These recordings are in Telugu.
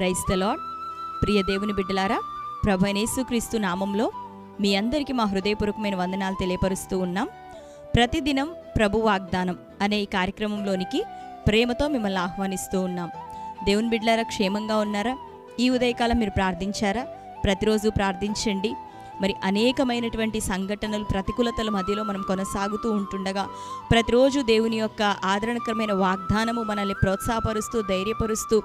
ప్రైజ్ ద ప్రియ దేవుని బిడ్డలారా ప్రభనేసుక్రీస్తు నామంలో మీ అందరికీ మా హృదయపూర్వకమైన వందనాలు తెలియపరుస్తూ ఉన్నాం. ప్రతిదినం ప్రభు వాగ్దానం అనే ఈ కార్యక్రమంలోనికి ప్రేమతో మిమ్మల్ని ఆహ్వానిస్తూ ఉన్నాం. దేవుని బిడ్డలారా క్షేమంగా ఉన్నారా? ఈ ఉదయకాలం మీరు ప్రార్థించారా? ప్రతిరోజు ప్రార్థించండి. మరి అనేకమైనటువంటి సంఘటనలు ప్రతికూలతల మధ్యలో మనం కొనసాగుతూ ఉంటుండగా ప్రతిరోజు దేవుని యొక్క ఆదరణకరమైన వాగ్దానము మనల్ని ప్రోత్సాహపరుస్తూ ధైర్యపరుస్తూ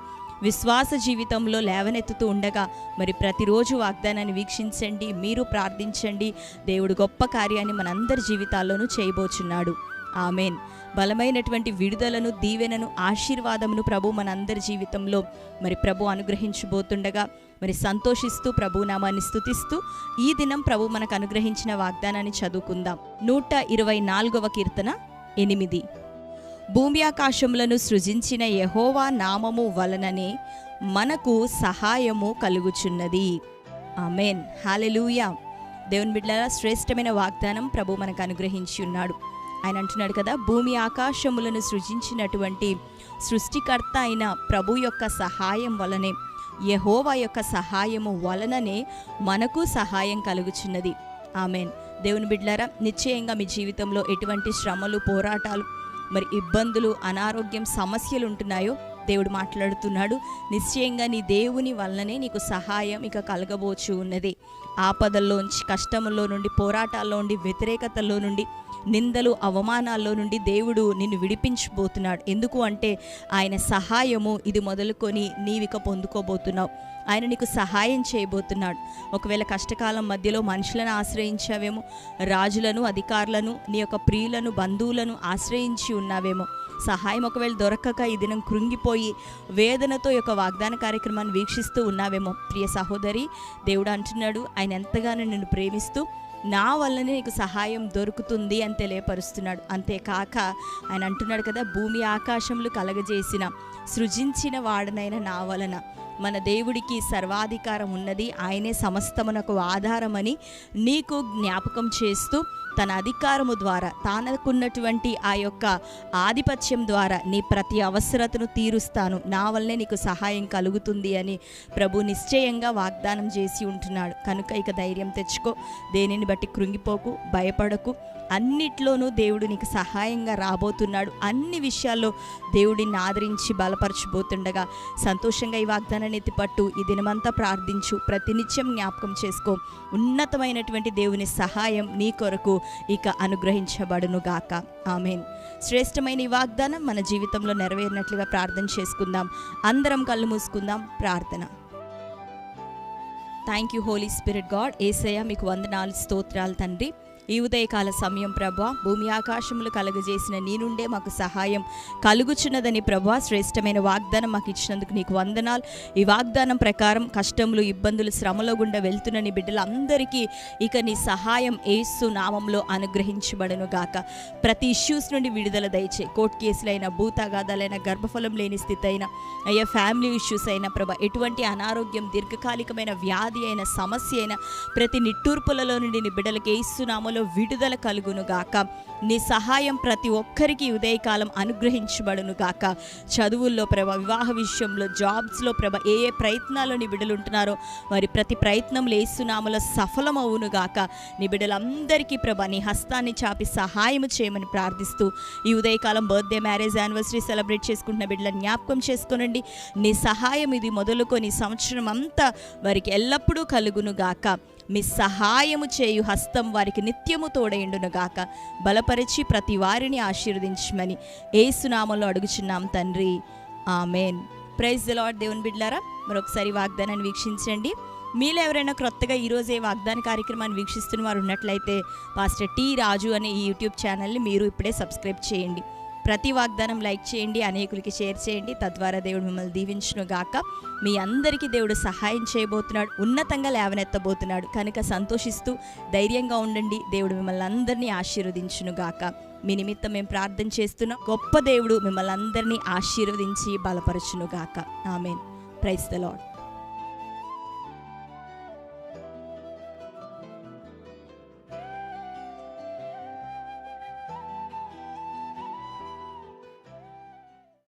విశ్వాస జీవితంలో లేవనెత్తుతూ ఉండగా మరి ప్రతిరోజు వాగ్దానాన్ని వీక్షించండి మీరు ప్రార్థించండి. దేవుడు గొప్ప కార్యాన్ని మనందరి జీవితాల్లోనూ చేయబోచున్నాడు. ఆమెన్. బలమైనటువంటి విడుదలను దీవెనను ఆశీర్వాదమును ప్రభు మనందరి జీవితంలో మరి ప్రభు అనుగ్రహించబోతుండగా మరి సంతోషిస్తూ ప్రభు నామాన్ని స్తుతిస్తూ ఈ దినం ప్రభు మనకు అనుగ్రహించిన వాగ్దానాన్ని చదువుకుందాం. నూట ఇరవై నాలుగవ కీర్తన ఎనిమిది. భూమి ఆకాశములను సృజించిన యహోవా నామము వలననే మనకు సహాయము కలుగుచున్నది. ఆమెన్. హాలెలూయా దేవుని బిడ్డల శ్రేష్టమైన వాగ్దానం ప్రభు మనకు అనుగ్రహించి ఉన్నాడు. ఆయన అంటున్నాడు కదా భూమి ఆకాశములను సృజించినటువంటి సృష్టికర్త అయిన ప్రభు యొక్క సహాయం వలనే యహోవా యొక్క సహాయము వలననే మనకు సహాయం కలుగుచున్నది. ఆమెన్. దేవుని బిడ్డలారా నిశ్చయంగా మీ జీవితంలో ఎటువంటి శ్రమలు పోరాటాలు మరి ఇబ్బందులు అనారోగ్యం సమస్యలు ఉంటున్నాయో దేవుడు మాట్లాడుతున్నాడు. నిశ్చయంగా నీ దేవుని వలననే నీకు సహాయం ఇక కలగబోచు ఉన్నది ఆపదల్లోంచి కష్టముల్లో నుండి పోరాటాల్లో నుండి వ్యతిరేకతల్లో నుండి నిందలు అవమానాల్లో నుండి దేవుడు నిన్ను విడిపించబోతున్నాడు. ఎందుకు అంటే ఆయన సహాయము ఇది మొదలుకొని నీవిక పొందుకోబోతున్నావు. ఆయన నీకు సహాయం చేయబోతున్నాడు. ఒకవేళ కష్టకాలం మధ్యలో మనుషులను ఆశ్రయించావేమో రాజులను అధికారులను నీ యొక్క ప్రియులను బంధువులను ఆశ్రయించి ఉన్నావేమో సహాయం ఒకవేళ దొరకక ఈ దినం కృంగిపోయి వేదనతో యొక్క వాగ్దాన కార్యక్రమాన్ని వీక్షిస్తూ ఉన్నావేమో. ప్రియ సహోదరి దేవుడు అంటున్నాడు ఆయన ఎంతగానో నిన్ను ప్రేమిస్తూ నా వల్లనే నీకు సహాయం దొరుకుతుంది అని తెలియపరుస్తున్నాడు. అంతేకాక ఆయన అంటున్నాడు కదా భూమి ఆకాశములు కలగజేసిన సృజించిన వాడనైన నా వలన. మన దేవుడికి సర్వాధికారం ఉన్నది ఆయనే సమస్తమునకు ఆధారమని నీకు జ్ఞాపకం చేస్తూ తన అధికారము ద్వారా తానకున్నటువంటి ఆ యొక్క ఆధిపత్యం ద్వారా నీ ప్రతి అవసరతను తీరుస్తాను. నా వల్లే నీకు సహాయం కలుగుతుంది అని ప్రభు నిశ్చయంగా వాగ్దానం చేసి ఉంటున్నాడు. కనుక ఇక ధైర్యం తెచ్చుకో దేనిని బట్టి కృంగిపోకు భయపడకు. అన్నిట్లోనూ దేవుడు నీకు సహాయంగా రాబోతున్నాడు. అన్ని విషయాల్లో దేవుడిని ఆదరించి బలపరచబోతుండగా సంతోషంగా ఈ వాగ్దానాన్ని ఎత్తిపట్టు. ఈ దినమంతా ప్రార్థించు. ప్రతినిత్యం జ్ఞాపకం చేసుకో. ఉన్నతమైనటువంటి దేవుని సహాయం నీ కొరకు ఇక అనుగ్రహించబడును గాక. ఆమెన్. శ్రేష్టమైన ఈ వాగ్దానం మన జీవితంలో నెరవేరినట్లుగా ప్రార్థన చేసుకుందాం. అందరం కళ్ళు మూసుకుందాం. ప్రార్థన. Thank you holy spirit God Yesayya మీకు వందనాలు స్తోత్రాలు తండ్రి. ఈ ఉదయకాల సమయం ప్రభా భూమి ఆకాశములు కలుగజేసిన నీ నుండే మాకు సహాయం కలుగుచున్నదని ప్రభా శ్రేష్టమైన వాగ్దానం మాకు ఇచ్చినందుకు నీకు వందనాలు. ఈ వాగ్దానం ప్రకారం కష్టములు ఇబ్బందులు శ్రమలో గుండా వెళ్తున్న నీ బిడ్డలందరికీ ఇక నీ సహాయం ఏసు నామంలో అనుగ్రహించబడను గాక. ప్రతి ఇష్యూస్ నుండి విడుదల దయచే కోర్టు కేసులైన భూతాగాదాలైన గర్భఫలం లేని స్థితి అయినా అయ్యా ఫ్యామిలీ ఇష్యూస్ అయినా ప్రభా ఎటువంటి అనారోగ్యం దీర్ఘకాలికమైన వ్యాధి అయిన సమస్య అయినా ప్రతి నిట్టూర్పులలో నుండి నీ బిడ్డలకి ఏసునామలో విడుదల కలుగును గాక నీ సహాయం ప్రతి ఒక్కరికి ఉదయకాలం అనుగ్రహించబడును గాక చదువుల్లో ప్రభ వివాహ విషయంలో జాబ్స్లో ప్రభ ఏ ఏ ప్రయత్నాలు నీ బిడ్డలు ఉంటున్నారో వారి ప్రతి ప్రయత్నం లేస్తున్నామలో సఫలమవును గాక నీ బిడ్డలందరికీ ప్రభ నీ హస్తాన్ని చాపి సహాయం చేయమని ప్రార్థిస్తూ ఈ ఉదయకాలం బర్త్డే మ్యారేజ్ యానివర్సరీ సెలబ్రేట్ చేసుకుంటున్న బిడ్డల జ్ఞాపకం చేసుకోనండి. నీ సహాయం ఇది మొదలుకొని సంవత్సరం అంతా వారికి ఎల్లప్పుడూ కలుగును గాక మీ సహాయము చేయు హస్తం వారికి నిత్యము తోడైండును గాక బలపరిచి ప్రతి వారిని ఆశీర్వదించమని ఏసునామంలో అడుగుచున్నాం తండ్రి. ఆమెన్. ప్రైజ్ ద లార్డ్ దేవుని బిడ్లారా మరొకసారి వాగ్దానాన్ని వీక్షించండి. మీలో ఎవరైనా క్రొత్తగా ఈరోజే వాగ్దాన కార్యక్రమాన్ని వీక్షిస్తున్న వారు ఉన్నట్లయితే పాస్టర్ టీ రాజు అనే ఈ యూట్యూబ్ ఛానల్ని మీరు ఇప్పుడే సబ్స్క్రైబ్ చేయండి. ప్రతి వాగ్దానం లైక్ చేయండి అనేకులకి షేర్ చేయండి. తద్వారా దేవుడు మిమ్మల్ని దీవించును గాక. మీ అందరికీ దేవుడు సహాయం చేయబోతున్నాడు. ఉన్నతంగా లేవనెత్తబోతున్నాడు. కనుక సంతోషిస్తూ ధైర్యంగా ఉండండి. దేవుడు మిమ్మల్ని అందరినీ ఆశీర్వదించును గాక. మీ నిమిత్తం మేము ప్రార్థన చేస్తున్నాం. గొప్ప దేవుడు మిమ్మల్ని అందరినీ ఆశీర్వదించి బలపరచును గాక. ఆమెన్. Price the lord